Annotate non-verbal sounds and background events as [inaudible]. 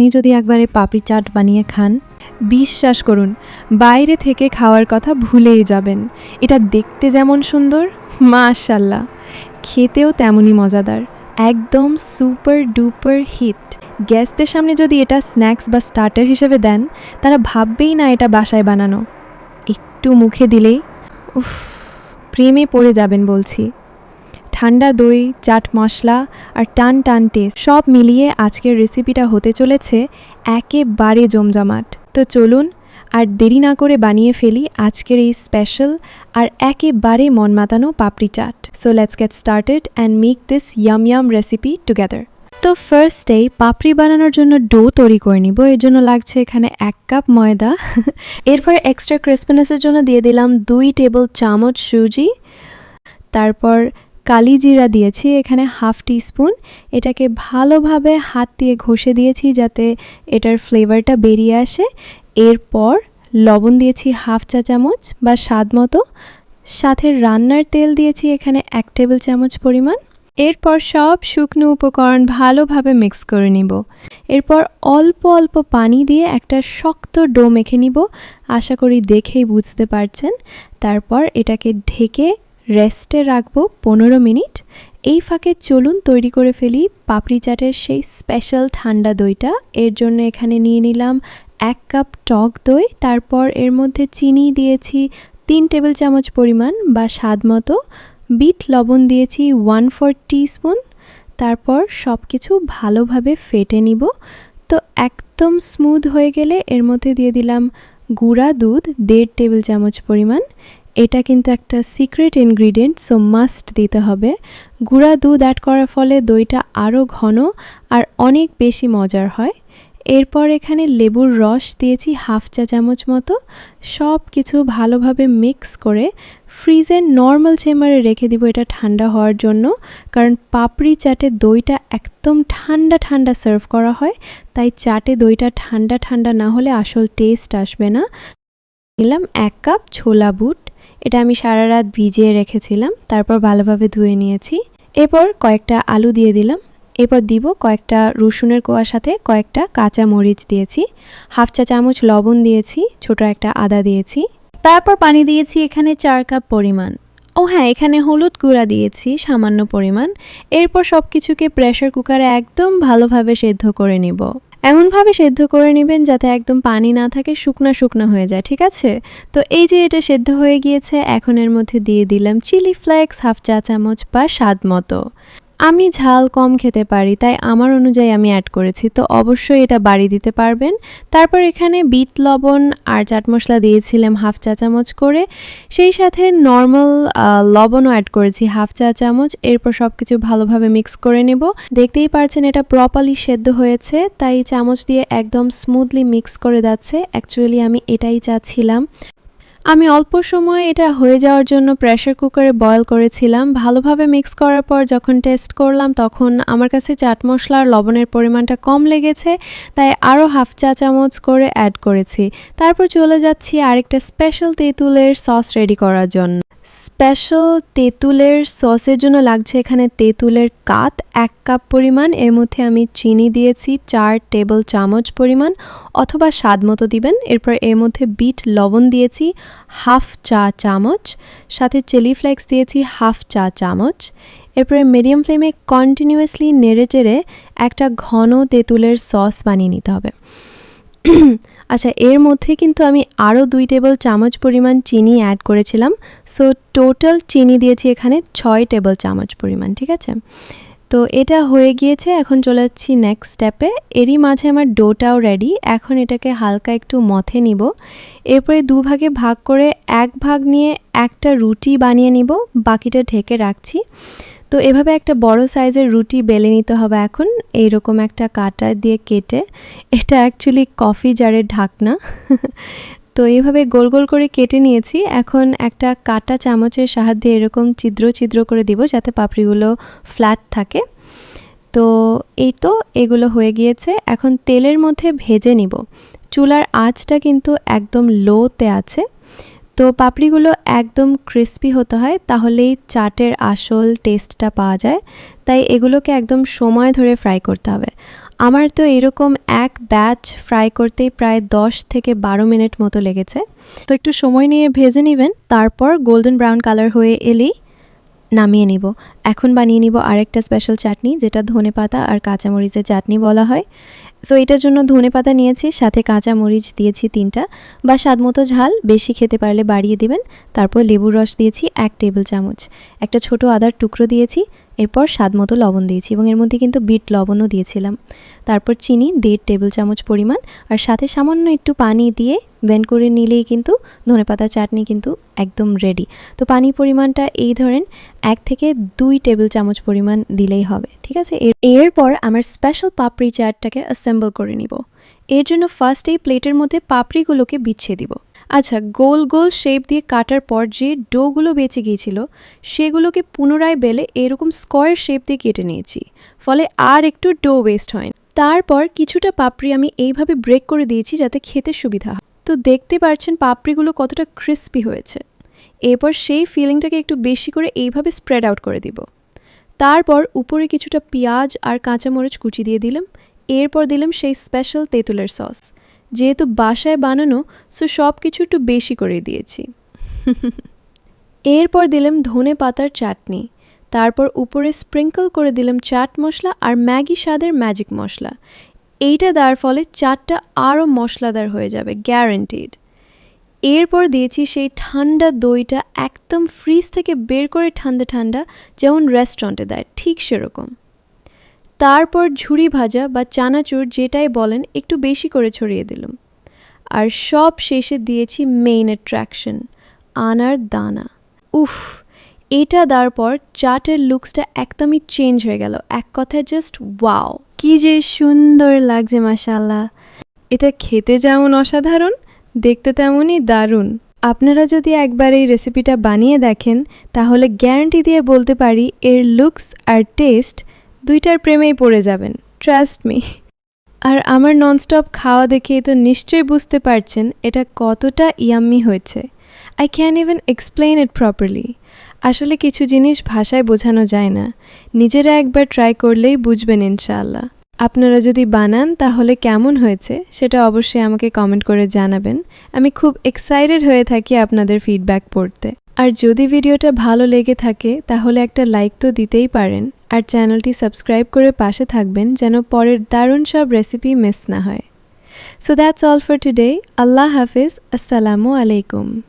আপনি যদি একবারে পাপড়ি চাট বানিয়ে খান, বিশ্বাস করুন, বাইরে থেকে খাওয়ার কথা ভুলেই যাবেন। এটা দেখতে যেমন সুন্দর মাশাল্লাহ খেতেও তেমনই মজাদার, একদম সুপার ডুপার হিট। গেস্টদের সামনে যদি এটা স্ন্যাক্স বা স্টার্টার হিসেবে দেন, তারা ভাববেই না এটা বাসায় বানানো। একটু মুখে দিলেই, উফ, প্রেমে পড়ে যাবেন বলছি। ঠান্ডা দই, চাট মশলা আর টান টান টেস্ট সব মিলিয়ে আজকের রেসিপিটা হতে চলেছে একেবারে জমজমাট। তো চলুন আর দেরি না করে বানিয়ে ফেলি আজকের এই স্পেশাল আর একেবারে মন মাতানো papdi chaat. So let's get started and make this yum yum recipe together তো ফার্স্টেই পাপড়ি বানানোর জন্য ডো তৈরি করে নিব। এর জন্য লাগছে এখানে এক কাপ ময়দা। এরপর এক্সট্রা ক্রিসপিনেসের জন্য দিয়ে দিলাম দুই টেবিল চামচ সুজি। তারপর কালি জিরা দিয়েছি, এখানে হাফ টিস্পুন। এটাকে ভালোভাবে হাত দিয়ে ঘষে দিয়েছি যাতে এটার ফ্লেভারটা বেরিয়ে আসে। এরপর লবণ দিয়েছি হাফ চা চামচ বা স্বাদ মতো। সাথে রান্নার তেল দিয়েছি এখানে এক টেবিল চামচ পরিমাণ। এরপর সব শুকনো উপকরণ ভালোভাবে মিক্স করে নিব। এরপর অল্প অল্প পানি দিয়ে একটা শক্ত ডো মেখে নিব। আশা করি দেখেই বুঝতে পারছেন। তারপর এটাকে ঢেকে রেস্টে রাখব পনেরো মিনিট। এই ফাঁকে চলুন তৈরি করে ফেলি পাপড়ি চাটের সেই স্পেশাল ঠান্ডা দইটা। এর জন্য এখানে নিয়ে নিলাম এক কাপ টক দই। তারপর এর মধ্যে চিনি দিয়েছি তিন টেবিল চামচ পরিমাণ বা স্বাদ মতো। বিট লবণ দিয়েছি ওয়ান ফোর স্পুন তারপর সব কিছু ভালোভাবে ফেটে নিব। তো একদম স্মুথ হয়ে গেলে এর মধ্যে দিয়ে দিলাম গুঁড়া দুধ, দেড় টেবিল চামচ পরিমাণ। এটা কিন্তু একটা সিক্রেট ইনগ্রিডিয়েন্ট সো মাস্ট দিতে হবে। গুঁড়া দুধ অ্যাড করার ফলে দইটা আরও ঘন আর অনেক বেশি মজার হয়। এরপর এখানে লেবুর রস দিয়েছি হাফ চা চামচ মতো। সব কিছু ভালোভাবে মিক্স করে ফ্রিজের নর্মাল চেম্বারে রেখে দিব এটা ঠান্ডা হওয়ার জন্য। কারণ পাপড়ি চাটে দইটা একদম ঠান্ডা ঠান্ডা সার্ভ করা হয়, তাই চাটে দইটা ঠান্ডা ঠান্ডা না হলে আসল টেস্ট আসবে না। নিলাম এক কাপ ছোলা বুট। এটা আমি সারা রাত ভিজিয়ে রেখেছিলাম, তারপর ভালোভাবে ধুয়ে নিয়েছি। এরপর কয়েকটা আলু দিয়ে দিলাম। এরপর দিব কয়েকটা রসুনের কোয়ার সাথে কয়েকটা কাঁচা মরিচ দিয়েছি। হাফ চা চামচ লবণ দিয়েছি, ছোট একটা আদা দিয়েছি। তারপর পানি দিয়েছি এখানে চার কাপ পরিমাণ। ও হ্যাঁ এখানে হলুদ গুঁড়া দিয়েছি, সামান্য পরিমাণ। এরপর সব কিছুকে প্রেশার কুকারে একদম ভালোভাবে সেদ্ধ করে নিব। এমনভাবে সেদ্ধ করে নেবেন যাতে একদম পানি না থাকে, শুকনা শুকনো হয়ে যায়, ঠিক আছে? তো এই যে এটা সেদ্ধ হয়ে গিয়েছে, এখন এর মধ্যে দিয়ে দিলাম চিলি ফ্লেক্স, হাফ চা চামচ বা স্বাদ মতো। আমি ঝাল কম খেতে পারি, তাই আমার অনুযায়ী আমি অ্যাড করেছি। তো অবশ্যই এটা বাড়ি দিতে পারবেন। তারপর এখানে বিট, লবণ আর চাট মশলা দিয়েছিলাম হাফ চা চামচ করে। সেই সাথে নর্মাল লবণও অ্যাড করেছি হাফ চা চামচ। এরপর সব কিছু ভালোভাবে মিক্স করে নেব। দেখতেই পারছেন এটা প্রপারলি সেদ্ধ হয়েছে, তাই চামচ দিয়ে একদম স্মুথলি মিক্স করে যাচ্ছে। অ্যাকচুয়ালি আমি এটাই চাচ্ছিলাম। আমি অল্প সময়ে এটা হয়ে যাওয়ার জন্য প্রেশার কুকারে বয়ল করেছিলাম। ভালোভাবে মিক্স করার পর যখন টেস্ট করলাম, তখন আমার কাছে চাট মশলার লবণের পরিমাণটা কম লেগেছে, তাই আরও হাফ চা চামচ করে অ্যাড করেছি। তারপর চলে যাচ্ছি আরেকটা স্পেশাল তেঁতুলের সস রেডি করার জন্য। স্পেশাল তেঁতুলের সসের জন্য লাগছে এখানে তেঁতুলের কাত, এক কাপ পরিমাণ। এর মধ্যে আমি চিনি দিয়েছি, চার টেবিল চামচ পরিমাণ, অথবা স্বাদ মতো দিবেন। এরপর এর মধ্যে বিট লবণ দিয়েছি, হাফ চা চামচ। সাথে চিলি ফ্লেক্স দিয়েছি, হাফ চা চামচ। এরপরে মিডিয়াম ফ্লেমে কন্টিনিউয়াসলি নেড়ে চেড়ে একটা ঘন তেঁতুলের সস বানিয়ে নিতে হবে। আচ্ছা এর মধ্যে কিন্তু আমি আরও দুই টেবিল চামচ পরিমাণ চিনি অ্যাড করেছিলাম। সো টোটাল চিনি দিয়েছি এখানে ছয় টেবিল চামচ পরিমাণ, ঠিক আছে? তো এটা হয়ে গিয়েছে, এখন চলে যাচ্ছি নেক্সট স্টেপে এরই মাঝে আমার ডোটাও রেডি এখন এটাকে হালকা একটু মথে নিব। এরপরে দুভাগে ভাগ করে এক ভাগ নিয়ে একটা রুটি বানিয়ে নিব, বাকিটা ঢেকে রাখছি। তো এভাবে একটা বড় সাইজের রুটি বেলে নিতে হবে এখন। এইরকম একটা কাটা দিয়ে কেটে, এটা অ্যাকচুয়ালি কফি জারের ঢাকনা। [laughs] তো এইভাবে গোল গোল করে কেটে নিয়েছি। এখন একটা কাটা চামচের সাহায্যে এরকম ছিদ্র ছিদ্র করে দিব যাতে পাপড়িগুলো ফ্ল্যাট থাকে। তো এই তো এগুলো হয়ে গিয়েছে। এখন তেলের মধ্যে ভেজে নিব। চুলার আঁচটা কিন্তু একদম লোতে আছে। তো পাপড়িগুলো একদম ক্রিস্পি হতে হয়, তাহলেই চাটের আসল টেস্টটা পাওয়া যায়। তাই এগুলোকে একদম সময় ধরে ফ্রাই করতে হবে। আমার তো এরকম এক ব্যাচ ফ্রাই করতেই প্রায় দশ থেকে বারো মিনিট মতো লেগেছে। তো একটু সময় নিয়ে ভেজে নেবেন, তারপর গোল্ডেন ব্রাউন কালার হয়ে এলেই নামিয়ে নিব। এখন বানিয়ে নিব আরেকটা স্পেশাল চাটনি, যেটা ধনে পাতা আর কাঁচামরিচের চাটনি বলা হয়। সো এটার জন্য ধনে পাতা নিয়েছি, সাথে কাঁচা মরিচ দিয়েছি তিনটা বা স্বাদ মতো ঝাল, বেশি খেতে পারলে বাড়িয়ে দিবেন। তারপর লেবুর রস দিয়েছি এক টেবিল চামচ। একটা ছোট আদার টুকরো দিয়েছি, এরপর স্বাদ মতো লবণ দিয়েছি এবং এর মধ্যে কিন্তু বিট লবণও দিয়েছিলাম। তারপর চিনি, দেড় টেবিল চামচ পরিমাণ আর সাথে সামান্য একটু পানি দিয়ে ব্লেন্ড করে নিলেই কিন্তু ধনেপাতা চাটনি কিন্তু একদম রেডি। তো পানি পরিমাণটা এই ধরেন, এক থেকে দুই টেবিল চামচ পরিমাণ দিলেই হবে। ঠিক আছে? এর, এরপর আমার স্পেশাল পাপড়ি চাটটাকে অ্যাসেম্বল করে নিব। এর জন্য ফার্স্ট এই প্লেটের মধ্যে পাপড়িগুলোকে বিছিয়ে দিব। আচ্ছা গোল গোল শেপ দিয়ে কাটার পর যে ডোগুলো বেঁচে গিয়েছিল, সেগুলোকে পুনরায় বেলে এরকম স্কোয়ার শেপ দিয়ে কেটে নিয়েছি। ফলে আর একটু ডো ওয়েস্ট হয় তারপর কিছুটা পাপড়ি আমি এইভাবে ব্রেক করে দিয়েছি যাতে খেতে সুবিধা হয়। তো দেখতে পারছেন পাপড়িগুলো কতটা ক্রিস্পি হয়েছে। এরপর সেই ফিলিংটাকে একটু বেশি করে এইভাবে স্প্রেড আউট করে দিব। তারপর উপরে কিছুটা পেঁয়াজ আর কাঁচামরিচ কুচি দিয়ে দিলাম। এরপর দিলাম সেই স্পেশাল তেঁতুলের সস যেহেতু বাসায় বানানো সো সব কিছু একটু বেশি করে দিয়েছি। এরপর দিলাম ধনে পাতার চাটনি। তারপর উপরে স্প্রিঙ্কল করে দিলাম চাট মশলা আর ম্যাগি স্বাদের ম্যাজিক মশলা। এইটা দেওয়ার ফলে চাটটা আরও মশলাদার হয়ে যাবে গ্যারেন্টিড এরপর দিয়েছি সেই ঠান্ডা দইটা একদম ফ্রিজ থেকে বের করে ঠান্ডা ঠান্ডা, যেমন রেস্টুরেন্টে দেয়, ঠিক সেরকম। তারপর ঝুড়ি ভাজা বা চানাচুর যেটাই বলেন, একটু বেশি করে ছড়িয়ে দিলাম। আর সব শেষে দিয়েছি মেইন অ্যাট্রাকশন আনার দানা। উফ, এটা দেওয়ার পর চাটের লুকসটা একদমই চেঞ্জ হয়ে গেল। এক কথায় জাস্ট ওয়াও কি যে সুন্দর লাগছে মাশাল্লাহ এটা খেতে যেমন অসাধারণ দেখতে তেমনই দারুণ। আপনারা যদি একবার এই রেসিপিটা বানিয়ে দেখেন, তাহলে গ্যারান্টি দিয়ে বলতে পারি এর লুকস আর টেস্ট দুইটার প্রেমেই পড়ে যাবেন। ট্রাস্ট মি আর আমার ননস্টপ খাওয়া দেখে তো নিশ্চয়ই বুঝতে পারছেন এটা কতটা ইয়াম্মি হয়েছে। I can even explain it properly আসলে কিছু জিনিস ভাষায় বোঝানো যায় না। নিজেরা একবার ট্রাই করলেই বুঝবেন ইনশাআল্লাহ। আপনারা যদি বানান, তাহলে কেমন হয়েছে সেটা অবশ্যই আমাকে কমেন্ট করে জানাবেন। আমি খুব এক্সাইটেড হয়ে থাকি আপনাদের ফিডব্যাক পড়তে। আর যদি ভিডিওটা ভালো লেগে থাকে, তাহলে একটা লাইক তো দিতেই পারেন। আর চ্যানেলটি সাবস্ক্রাইব করে পাশে থাকবেন, যেন পরের দারুণ সব রেসিপি মিস না হয়। So that's all for today আল্লাহ হাফিজ। আসসালামু আলাইকুম।